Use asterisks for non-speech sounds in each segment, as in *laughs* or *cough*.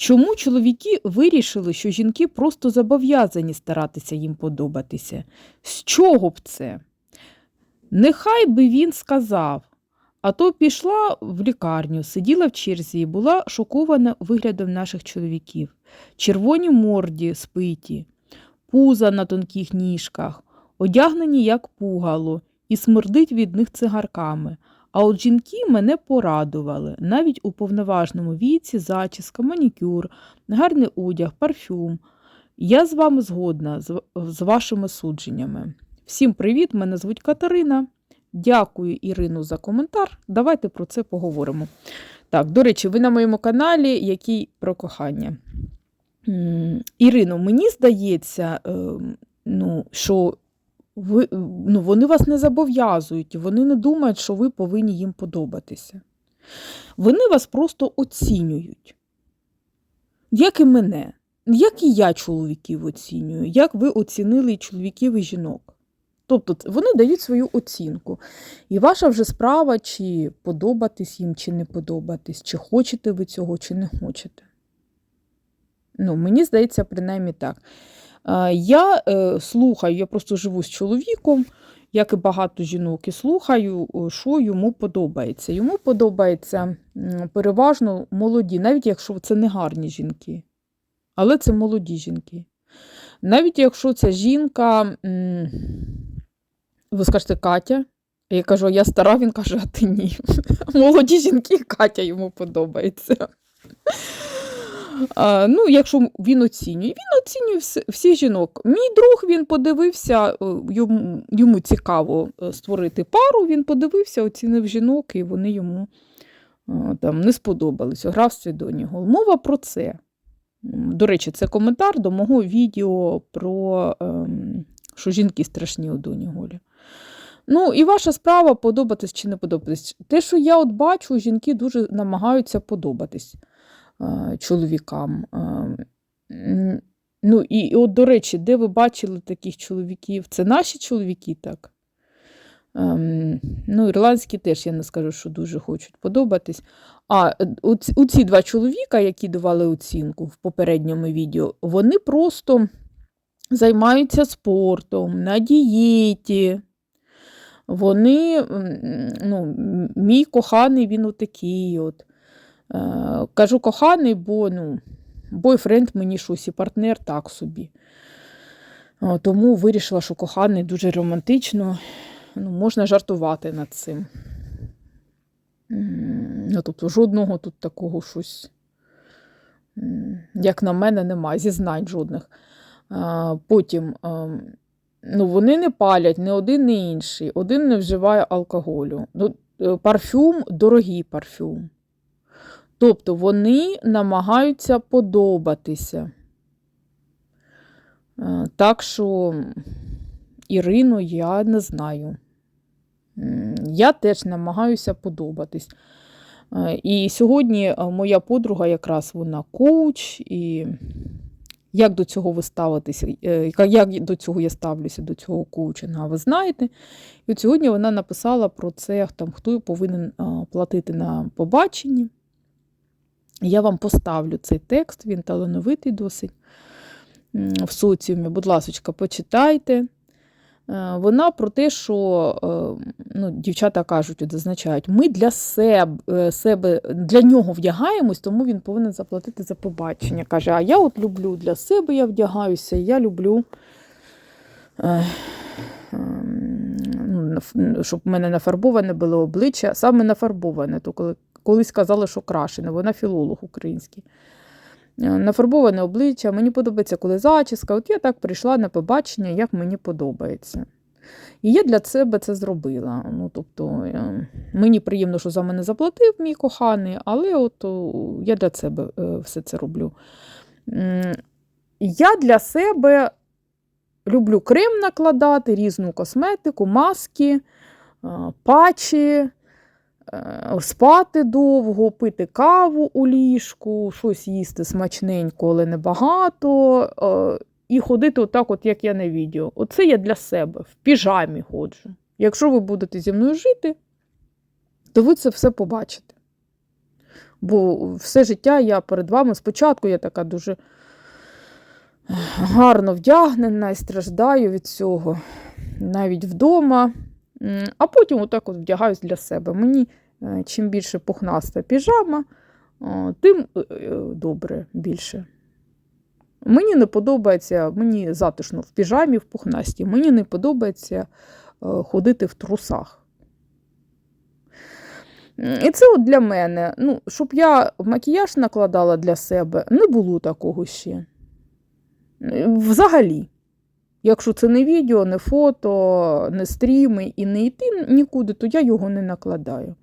Чому чоловіки вирішили, що жінки просто зобов'язані старатися їм подобатися? З чого б це? Нехай би він сказав, а то пішла в лікарню, сиділа в черзі і була шокована виглядом наших чоловіків. Червоні морді спиті, пуза на тонких ніжках, одягнені як пугало, і смердить від них цигарками. А от жінки мене порадували. Навіть у повноважному віці зачіска, манікюр, гарний одяг, парфюм. Я з вами згодна з, вашими судженнями. Всім привіт! Мене звуть Катерина. Дякую, Ірину, за коментар. Давайте про це поговоримо. Так, до речі, ви на моєму каналі, який про кохання. Ірино, мені здається, е, ну, що ви, ну, вони вас не зобов'язують, вони не думають, що ви повинні їм подобатися. Вони вас просто оцінюють. Як і мене, як і я чоловіків оцінюю, як ви оцінили чоловіків і жінок. Тобто вони дають свою оцінку. І ваша вже справа, чи подобатись їм, чи не подобатись, чи хочете ви цього, чи не хочете. Ну, мені здається, принаймні так. Е, Я е, слухаю, я просто живу з чоловіком, як і багато жінок, і слухаю, що йому подобається. Йому подобається переважно молоді, навіть якщо це не гарні жінки. Але це молоді жінки. Навіть якщо ця жінка, ви скажете Катя, я кажу, я стара, він каже, а ти ні. *laughs* Молоді жінки, Катя йому подобається. Ну, якщо він оцінює, він оцінює всі, всіх жінок. Мій друг він подивився, е, йому, йому цікаво е, створити пару, він подивився, оцінив жінок, і вони йому е, там не сподобались. Грав свідоні гол. Мова про це. До речі, це коментар до мого відео про ем, що жінки страшні у доні Голі. Ну, і ваша справа подобатись чи не подобатись. Те, що я от бачу, жінки дуже намагаються подобатись чоловікам. Е, ну, і, і от, до речі, де ви бачили таких чоловіків? Це наші чоловіки, так? Ем, ну, ірландські теж, я не скажу, що дуже хочуть подобатись. А е, оці, оці два чоловіка, які давали оцінку в попередньому відео, вони просто займаються спортом, на дієті. Вони, ну, мій коханий, він отакий. От. Е, кажу коханий, бо ну, бойфренд мені щось і партнер так собі. Е, Тому вирішила, що коханий дуже романтично. Ну, можна жартувати над цим. Ну, тобто жодного тут такого щось, як на мене, немає, зізнань жодних. Потім ем, ну, вони не палять ні один, ні інший. Один не вживає алкоголю. Ну, е, парфюм дорогий парфюм. Тобто вони намагаються подобатися. Е, Так що, Ірину, я не знаю. Я теж намагаюся подобатись. Е, І сьогодні е, моя подруга якраз вона коуч, і як до цього ви ставитеся, як до цього я ставлюся, до цього коучинга, ви знаєте. І от сьогодні вона написала про це, там, хто повинен платити на побаченні. Я вам поставлю цей текст, він талановитий досить в соціумі. Будь ласка, почитайте. Е, Вона про те, що е, ну, дівчата кажуть, от зазначають, ми для себе, себе для нього вдягаємось, тому він повинен заплатити за побачення. Каже, а я от люблю для себе я вдягаюся, я люблю, е, ем, ну, щоб в мене нафарбоване було обличчя, саме нафарбоване, то коли колись казали, що крашене, вона філолог український. Е, Нафарбоване обличчя, мені подобається, коли зачіска. От я так прийшла на побачення, як мені подобається. І я для себе це зробила. Ну, тобто, е, мені приємно, що за мене заплатив мій коханий, але от я для себе е, все це роблю. Я для себе люблю крем накладати, різну косметику, маски, патчі, е, спати довго, пити каву у ліжку, щось їсти смачненько, але небагато. е, І ходити отак, от, як я на відео. Оце я для себе, в піжамі ходжу. Якщо ви будете зі мною жити, то ви це все побачите. Бо все життя я перед вами спочатку я така дуже гарно вдягнена і страждаю від цього навіть вдома. А потім отак от вдягаюсь для себе. Мені е, чим більше пухнаста піжама, тим е, е, добре більше. Мені не подобається, мені затишно в піжамі, в пухнасті. Мені не подобається ходити в трусах. І це от для мене. Ну, щоб я макіяж накладала для себе, не було такого ще. Взагалі. Якщо це не відео, не фото, не стріми і не йти нікуди, то я його не накладаю.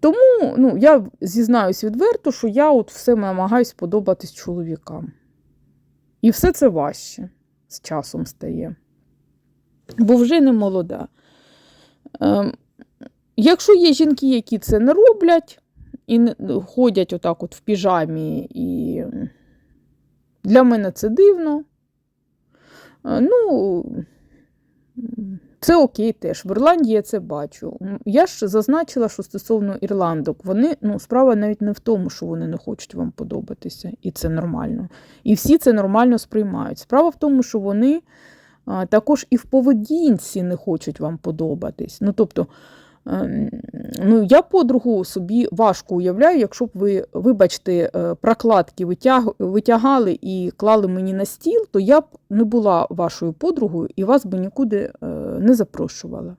Тому ну, я зізнаюсь відверто, що я от все намагаюсь подобатись чоловікам. І все це важче з часом стає. Бо вже не молода. Ем, якщо є жінки, які це не роблять і ходять отак от в піжамі, і для мене це дивно. Е, Ну, це окей теж. В Ірландії я це бачу. Я ж зазначила, що стосовно ірландок, вони, ну, справа навіть не в тому, що вони не хочуть вам подобатися, і це нормально. І всі це нормально сприймають. Справа в тому, що вони також і в поведінці не хочуть вам подобатись. Ну, тобто, ну, я подругу собі важко уявляю, якщо б ви, вибачте, е, прокладки витяг, витягали і клали мені на стіл, то я б не була вашою подругою і вас би нікуди е, не запрошувала.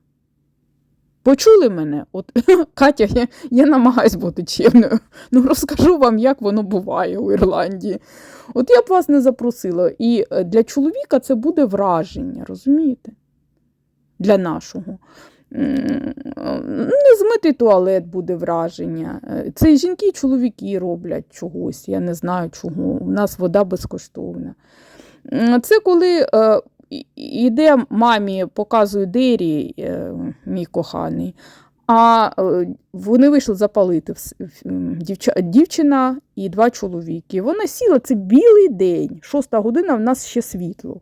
Почули мене? От *laughs* Катя, я, я намагаюсь бути чемною. Ну розкажу вам, як воно буває у Ірландії. От я б вас не запросила. І е, для чоловіка це буде враження, розумієте? Для нашого. М, Незмитий туалет буде враження. Е, Це і жінки, і чоловіки роблять чогось. Я не знаю чого. У нас вода безкоштовна. Це коли е, і- іде мамі, показує Дері, е, мій коханий. А е, вони вийшли запалити дівчина і два чоловіки. Вона сіла, це білий день, шоста година, в нас ще світло.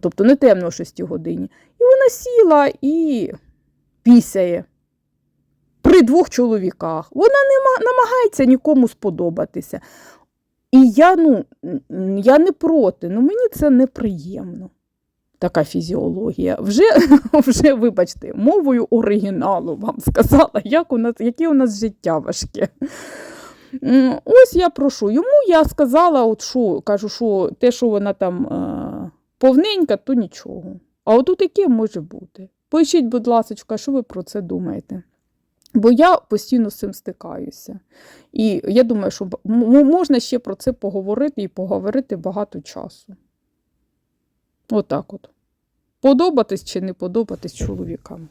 Тобто не темно о 6 годині. Вона сіла і пісяє при двох чоловіках. Вона не намагається нікому сподобатися. І я, ну, я не проти, ну мені це неприємно. Така фізіологія. Вже, *laughs* вже, вибачте, мовою оригіналу вам сказала, як у нас, яке у нас життя важке. Ось я прошу. Йому я сказала, от що, кажу, що те, що вона там е, повненька, то нічого. А отут тут яке може бути? Пишіть, будь ласка, що ви про це думаєте? Бо я постійно з цим стикаюся. І я думаю, що можна ще про це поговорити і поговорити багато часу. Отак от. Подобатись чи не подобатись чоловікам.